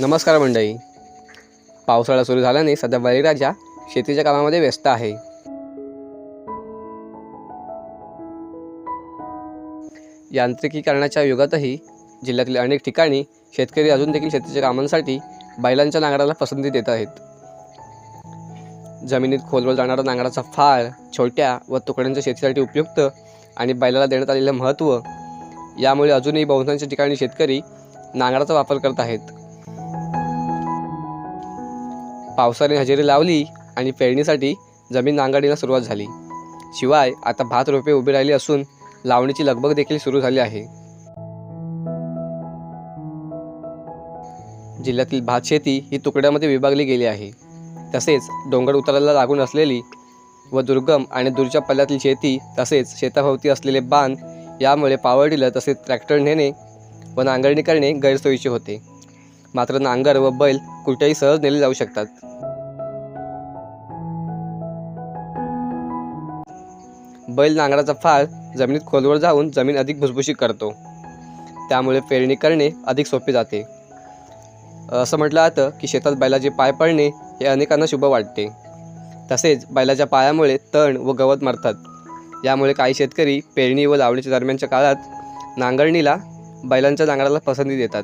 नमस्कार मंडळी. पावसाळा सुरू झाल्याने सध्या बळीराजा शेतीच्या कामामध्ये व्यस्त आहे. यांत्रिकीकरणाच्या युगातही जिल्ह्यातील अनेक ठिकाणी शेतकरी अजून देखील शेतीच्या कामांसाठी बैलांच्या नांगराला पसंती देत आहेत. जमिनीत खोलवर जाणारा नांगराचा फाळ छोट्या व तुकड्यांच्या शेतीसाठी उपयुक्त आणि बैलाला देण्यात आलेलं महत्त्व यामुळे अजूनही बहुतांश ठिकाणी शेतकरी नांगराचा वापर करत आहेत. पावसाने हजेरी लावली आणि पेरणीसाठी जमीन नांगरणीला सुरुवात झाली. शिवाय आता भात रोपे उभी राहिली असून लावणीची लगबग देखील सुरू झाली आहे. जिल्ह्यातील भात शेती ही तुकड्यामध्ये विभागली गेली आहे. तसेच डोंगर उताराला लागून असलेली व दुर्गम आणि दूरच्या पल्ल्यातील शेती तसेच शेताभोवती असलेले बांध यामुळे पावर टिलर तसेच ट्रॅक्टर नेणे व नांगरणी करणे गैरसोयीचे होते. मात्र नांगर व बैल कुठेही सहज नेले जाऊ शकतात. बैल नांगराचा फाळ जमिनीत खोलवर जाऊन जमीन अधिक भुसभुशीत करतो. त्यामुळे पेरणी करणे अधिक सोपे जाते. असं म्हटलं जातं की शेतात बैलाचे पाय पडणे हे अनेकांना शुभ वाटते. तसेच बैलाच्या पायामुळे तण व गवत मरतात. यामुळे काही शेतकरी पेरणी व लावणीच्या दरम्यानच्या काळात नांगरणीला बैलांच्या नांगराला पसंती देतात.